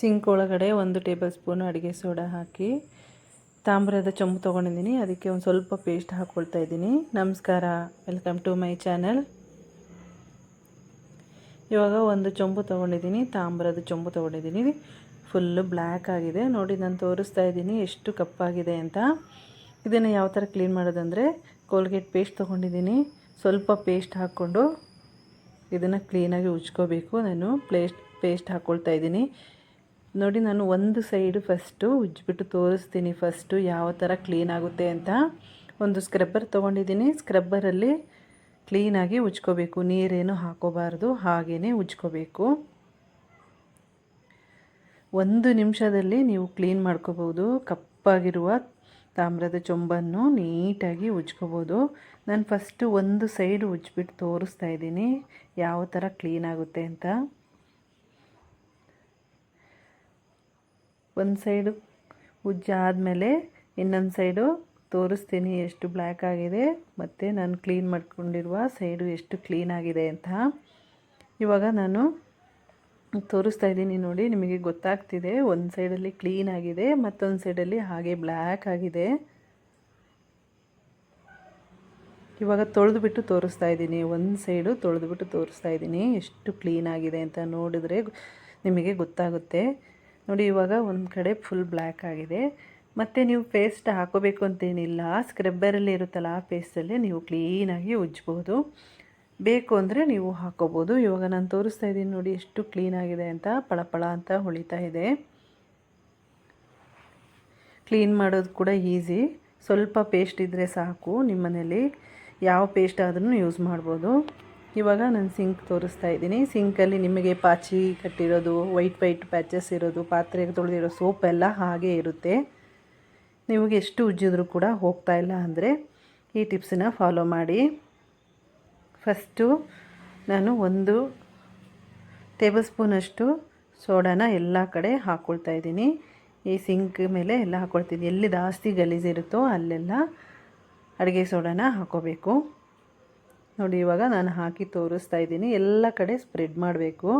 Sync ಒಳಗಡೆ ಒಂದು tablespoon ಅಡುಗೆ ಸೋಡಾ ಹಾಕಿ, ತಾಮ್ರದ ಚೊಂಬು ತೊಗೊಂಡಿದ್ದೀನಿ. ಅದಕ್ಕೆ ಒಂದು ಸ್ವಲ್ಪ ಪೇಸ್ಟ್ ಹಾಕ್ಕೊಳ್ತಾ ಇದ್ದೀನಿ. ನಮಸ್ಕಾರ, ವೆಲ್ಕಮ್ ಟು ಮೈ ಚಾನಲ್. ಇವಾಗ ಒಂದು ಚೊಂಬು ತೊಗೊಂಡಿದ್ದೀನಿ, ತಾಮ್ರದ ಚೊಂಬು ತೊಗೊಂಡಿದ್ದೀನಿ. ಫುಲ್ಲು ಬ್ಲ್ಯಾಕ್ ಆಗಿದೆ. ನೋಡಿ, ನಾನು ತೋರಿಸ್ತಾ ಇದ್ದೀನಿ ಎಷ್ಟು ಕಪ್ಪಾಗಿದೆ ಅಂತ. ಇದನ್ನು ಯಾವ ಥರ ಕ್ಲೀನ್ ಮಾಡೋದಂದರೆ ಕೋಲ್ಗೇಟ್ ಪೇಸ್ಟ್ ತೊಗೊಂಡಿದ್ದೀನಿ. ಸ್ವಲ್ಪ ಪೇಸ್ಟ್ ಹಾಕ್ಕೊಂಡು ಇದನ್ನು ಕ್ಲೀನಾಗಿ ಉಜ್ಕೋಬೇಕು. ನಾನು ಪ್ಲೇಸ್ಟ್ ಪೇಸ್ಟ್ ಹಾಕ್ಕೊಳ್ತಾ ಇದ್ದೀನಿ. ನೋಡಿ, ನಾನು ಒಂದು ಸೈಡು ಫಸ್ಟು ಉಜ್ಜಿಬಿಟ್ಟು ತೋರಿಸ್ತೀನಿ ಫಸ್ಟು ಯಾವ ಥರ ಕ್ಲೀನ್ ಆಗುತ್ತೆ ಅಂತ. ಒಂದು ಸ್ಕ್ರಬ್ಬರ್ ತೊಗೊಂಡಿದ್ದೀನಿ. ಸ್ಕ್ರಬ್ಬರಲ್ಲಿ ಕ್ಲೀನಾಗಿ ಉಜ್ಕೋಬೇಕು. ನೀರೇನು ಹಾಕೋಬಾರ್ದು ಹಾಗೇ ಉಜ್ಕೋಬೇಕು. ಒಂದು ನಿಮಿಷದಲ್ಲಿ ನೀವು ಕ್ಲೀನ್ ಮಾಡ್ಕೋಬೋದು. ಕಪ್ಪಾಗಿರುವ ತಾಮ್ರದ ಚೊಂಬನ್ನು ನೀಟಾಗಿ ಉಜ್ಕೋಬೋದು. ನಾನು ಫಸ್ಟು ಒಂದು ಸೈಡ್ ಉಜ್ಬಿಟ್ಟು ತೋರಿಸ್ತಾ ಇದ್ದೀನಿ. ಯಾವ ಥರ ಕ್ಲೀನ್ ಆಗುತ್ತೆ ಅಂತ. ಒಂದು ಸೈಡು ಉಜ್ಜಾದಮೇಲೆ ಇನ್ನೊಂದು ಸೈಡು ತೋರಿಸ್ತೀನಿ ಎಷ್ಟು ಬ್ಲ್ಯಾಕ್ ಆಗಿದೆ, ಮತ್ತು ನಾನು ಕ್ಲೀನ್ ಮಾಡ್ಕೊಂಡಿರುವ ಸೈಡು ಎಷ್ಟು ಕ್ಲೀನ್ ಆಗಿದೆ ಅಂತ. ಇವಾಗ ನಾನು ತೋರಿಸ್ತಾ ಇದ್ದೀನಿ ನೋಡಿ, ನಿಮಗೆ ಗೊತ್ತಾಗ್ತಿದೆ ಒಂದು ಸೈಡಲ್ಲಿ ಕ್ಲೀನ್ ಆಗಿದೆ, ಮತ್ತೊಂದು ಸೈಡಲ್ಲಿ ಹಾಗೆ ಬ್ಲ್ಯಾಕ್ ಆಗಿದೆ. ಇವಾಗ ತೊಳೆದುಬಿಟ್ಟು ತೋರಿಸ್ತಾ ಇದ್ದೀನಿ, ಒಂದು ಸೈಡು ತೊಳೆದುಬಿಟ್ಟು ತೋರಿಸ್ತಾ ಇದ್ದೀನಿ ಎಷ್ಟು ಕ್ಲೀನ್ ಆಗಿದೆ ಅಂತ ನೋಡಿದ್ರೆ ನಿಮಗೆ ಗೊತ್ತಾಗುತ್ತೆ. ನೋಡಿ, ಇವಾಗ ಒಂದು ಕಡೆ ಫುಲ್ ಬ್ಲ್ಯಾಕ್ ಆಗಿದೆ. ಮತ್ತು ನೀವು ಪೇಸ್ಟ್ ಹಾಕೋಬೇಕು ಅಂತೇನಿಲ್ಲ. ಸ್ಕ್ರಬ್ಬರಲ್ಲಿ ಇರುತ್ತಲ್ಲ ಆ ಪೇಸ್ಟಲ್ಲೇ ನೀವು ಕ್ಲೀನಾಗಿ ಉಜ್ಬೋದು ಬೇಕು ಅಂದರೆ ನೀವು ಹಾಕೋಬೋದು. ಇವಾಗ ನಾನು ತೋರಿಸ್ತಾ ಇದ್ದೀನಿ ನೋಡಿ, ಎಷ್ಟು ಕ್ಲೀನಾಗಿದೆ ಅಂತ, ಪಳಪಳ ಅಂತ ಹೊಳಿತಾ ಇದೆ. ಕ್ಲೀನ್ ಮಾಡೋದು ಕೂಡ ಈಸಿ ಸ್ವಲ್ಪ ಪೇಸ್ಟ್ ಇದ್ದರೆ ಸಾಕು ನಿಮ್ಮನೇಲಿ. ಯಾವ ಪೇಸ್ಟ್ ಆದ್ರೂ ಯೂಸ್ ಮಾಡ್ಬೋದು. ಇವಾಗ ನಾನು ಸಿಂಕ್ ತೋರಿಸ್ತಾ ಇದ್ದೀನಿ. ಸಿಂಕಲ್ಲಿ ನಿಮಗೆ ಪಾಚಿ ಕಟ್ಟಿರೋದು, ವೈಟ್ ವೈಟ್ ಪ್ಯಾಚಸ್ ಇರೋದು ಪಾತ್ರೆ ತೊಳೆದಿರೋ ಸೋಪ್ ಎಲ್ಲ ಹಾಗೆ ಇರುತ್ತೆ. ನಿಮಗೆ ಎಷ್ಟು ಉಜ್ಜಿದ್ರೂ ಕೂಡ ಹೋಗ್ತಾ ಇಲ್ಲ ಅಂದರೆ ಈ ಟಿಪ್ಸನ್ನ ಫಾಲೋ ಮಾಡಿ. ಫಸ್ಟು ನಾನು ಒಂದು ಟೇಬಲ್ ಸ್ಪೂನಷ್ಟು ಸೋಡಾನ ಎಲ್ಲ ಕಡೆ ಹಾಕ್ಕೊಳ್ತಾ ಇದ್ದೀನಿ. ಈ ಸಿಂಕ್ ಮೇಲೆ ಎಲ್ಲ ಹಾಕ್ಕೊಳ್ತೀನಿ ಎಲ್ಲಿ ಜಾಸ್ತಿ ಗಲೀಜಿರುತ್ತೋ ಅಲ್ಲೆಲ್ಲ ಅಡುಗೆ ಸೋಡಾನ ಹಾಕೋಬೇಕು. ನೋಡಿ, ಇವಾಗ ನಾನು ಹಾಕಿ ತೋರಿಸ್ತಾ ಇದ್ದೀನಿ. ಎಲ್ಲ ಕಡೆ ಸ್ಪ್ರೆಡ್ ಮಾಡಬೇಕು.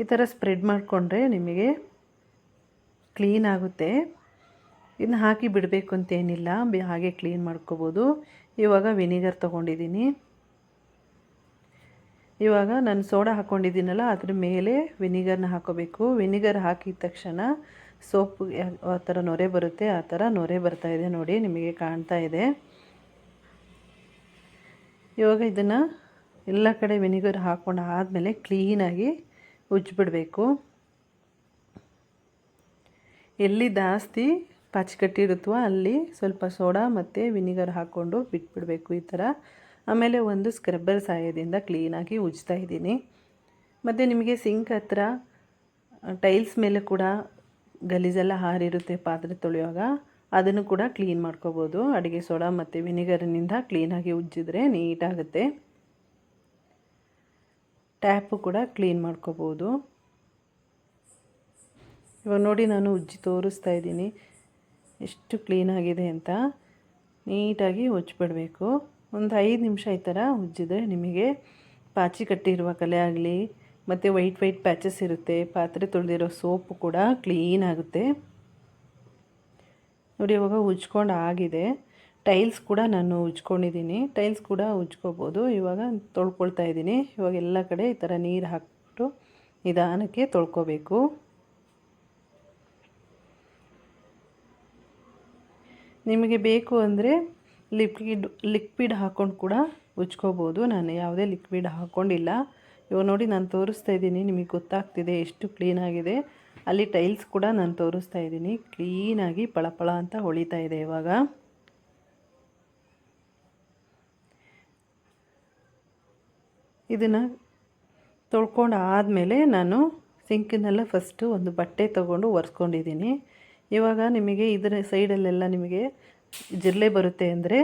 ಈ ಥರ ಸ್ಪ್ರೆಡ್ ಮಾಡಿಕೊಂಡ್ರೆ ನಿಮಗೆ ಕ್ಲೀನ್ ಆಗುತ್ತೆ. ಇನ್ನು ಹಾಕಿ ಬಿಡಬೇಕು ಅಂತೇನಿಲ್ಲ ಹಾಗೆ ಕ್ಲೀನ್ ಮಾಡ್ಕೋಬೋದು. ಇವಾಗ ವಿನಿಗರ್ ತೊಗೊಂಡಿದ್ದೀನಿ. ಇವಾಗ ನಾನು ಸೋಡಾ ಹಾಕ್ಕೊಂಡಿದ್ದೀನಲ್ಲ ಅದ್ರ ಮೇಲೆ ವಿನಿಗರ್ನ ಹಾಕೋಬೇಕು. ವಿನಿಗರ್ ಹಾಕಿದ ತಕ್ಷಣ ಸೋಪ್, ಆ ಥರ ನೊರೆ ಬರುತ್ತೆ. ಆ ಥರ ನೊರೆ ಬರ್ತಾಯಿದೆ ನೋಡಿ, ನಿಮಗೆ ಕಾಣ್ತಾ ಇದೆ. ಇವಾಗ ಇದನ್ನು ಎಲ್ಲ ಕಡೆ ವಿನಿಗರ್ ಹಾಕ್ಕೊಂಡು ಆದಮೇಲೆ ಕ್ಲೀನಾಗಿ ಉಜ್ಜಿಬಿಡಬೇಕು. ಎಲ್ಲಿ ಜಾಸ್ತಿ ಪಾಚಿಕಟ್ಟಿರುತ್ತೋ ಅಲ್ಲಿ ಸ್ವಲ್ಪ ಸೋಡಾ ಮತ್ತು ವಿನಿಗರ್ ಹಾಕ್ಕೊಂಡು ಬಿಟ್ಬಿಡಬೇಕು ಈ ಥರ. ಆಮೇಲೆ ಒಂದು ಸ್ಕ್ರಬ್ಬರ್ ಸಹಾಯದಿಂದ ಕ್ಲೀನಾಗಿ ಉಜ್ತಾ ಇದ್ದೀನಿ. ಮತ್ತು ನಿಮಗೆ ಸಿಂಕ್ ಹತ್ರ ಟೈಲ್ಸ್ ಮೇಲೆ ಕೂಡ ಗಲೀಜೆಲ್ಲ ಹಾರಿರುತ್ತೆ ಪಾತ್ರೆ ತೊಳೆಯುವಾಗ. ಅದನ್ನು ಕೂಡ ಕ್ಲೀನ್ ಮಾಡ್ಕೋಬೋದು. ಅಡುಗೆ ಸೋಡಾ ಮತ್ತು ವಿನಿಗರ್ನಿಂದ ಕ್ಲೀನಾಗಿ ಉಜ್ಜಿದ್ರೆ ನೀಟಾಗುತ್ತೆ ಟ್ಯಾಪು ಕೂಡ ಕ್ಲೀನ್ ಮಾಡ್ಕೋಬೋದು. ಇವಾಗ ನೋಡಿ ನಾನು ಉಜ್ಜಿ ತೋರಿಸ್ತಾ ಇದ್ದೀನಿ. ಎಷ್ಟು ಕ್ಲೀನಾಗಿದೆ ಅಂತ. ನೀಟಾಗಿ ಉಜ್ಜಿಬಿಡಬೇಕು. ಒಂದು ಐದು ನಿಮಿಷ ಈ ಥರ ಉಜ್ಜಿದ್ರೆ ನಿಮಗೆ ಪಾಚಿ ಕಟ್ಟಿರುವ ಕಲೆ ಆಗಲಿ, ಮತ್ತು ವೈಟ್ ವೈಟ್ ಪ್ಯಾಚಸ್ ಇರುತ್ತೆ, ಪಾತ್ರೆ ತೊಳೆದಿರೋ ಸೋಪು ಕೂಡ ಕ್ಲೀನ್ ಆಗುತ್ತೆ. ನೋಡಿ, ಇವಾಗ ಉಜ್ಕೊಂಡು ಆಗಿದೆ. ಟೈಲ್ಸ್ ಕೂಡ ನಾನು ಉಜ್ಕೊಂಡಿದ್ದೀನಿ. ಟೈಲ್ಸ್ ಕೂಡ ಉಜ್ಕೋಬೋದು. ಇವಾಗ ತೊಳ್ಕೊಳ್ತಾ ಇದ್ದೀನಿ. ಇವಾಗ ಎಲ್ಲ ಕಡೆ ಈ ಥರ ನೀರು ಹಾಕ್ಬಿಟ್ಟು ನಿಧಾನಕ್ಕೆ ತೊಳ್ಕೊಬೇಕು. ನಿಮಗೆ ಬೇಕು ಅಂದರೆ ಲಿಕ್ವಿಡ್ ಲಿಕ್ವಿಡ್ ಹಾಕ್ಕೊಂಡು ಕೂಡ ಉಜ್ಕೋಬೋದು. ನಾನು ಯಾವುದೇ ಲಿಕ್ವಿಡ್ ಹಾಕ್ಕೊಂಡಿಲ್ಲ ಇವಾಗ ನೋಡಿ, ನಾನು ತೋರಿಸ್ತಾ ಇದ್ದೀನಿ. ನಿಮಗೆ ಗೊತ್ತಾಗ್ತಿದೆ ಎಷ್ಟು ಕ್ಲೀನಾಗಿದೆ ಅಲ್ಲಿ ಟೈಲ್ಸ್ ಕೂಡ ನಾನು ತೋರಿಸ್ತಾ ಇದ್ದೀನಿ. ಕ್ಲೀನಾಗಿ ಪಳಪಳ ಅಂತ ಹೊಳಿತಾ ಇದೆ ಇವಾಗ. ಇದನ್ನು ತೊಳ್ಕೊಂಡು ಆದಮೇಲೆ ನಾನು ಸಿಂಕಿನೆಲ್ಲ ಫಸ್ಟು ಒಂದು ಬಟ್ಟೆ ತೊಗೊಂಡು ಒರೆಸ್ಕೊಂಡಿದ್ದೀನಿ. ಇವಾಗ ನಿಮಗೆ ಇದರ ಸೈಡಲ್ಲೆಲ್ಲ ನಿಮಗೆ ಜಿರಳೆ ಬರುತ್ತೆ ಅಂದರೆ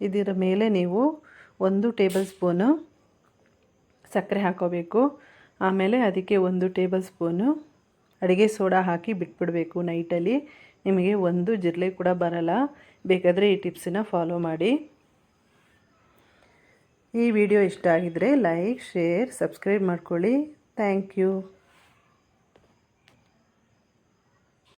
ಇದರ ಮೇಲೆ ನೀವು ಒಂದು ಟೇಬಲ್ ಸ್ಪೂನು ಸಕ್ಕರೆ ಹಾಕೋಬೇಕು. ಆಮೇಲೆ ಅದಕ್ಕೆ ಒಂದು ಟೇಬಲ್ ಸ್ಪೂನು ಅಡುಗೆ ಸೋಡಾ ಹಾಕಿ ಬಿಟ್ಬಿಡಬೇಕು ನೈಟಲ್ಲಿ. ನಿಮಗೆ ಒಂದು ಜಿರಲೆ ಕೂಡ ಬರಲ್ಲ. ಬೇಕಾದರೆ ಈ ಟಿಪ್ಸನ್ನ ಫಾಲೋ ಮಾಡಿ. ಈ ವಿಡಿಯೋ ಇಷ್ಟ ಆಗಿದರೆ ಲೈಕ್, ಶೇರ್, ಸಬ್ಸ್ಕ್ರೈಬ್ ಮಾಡ್ಕೊಳ್ಳಿ. Thank you.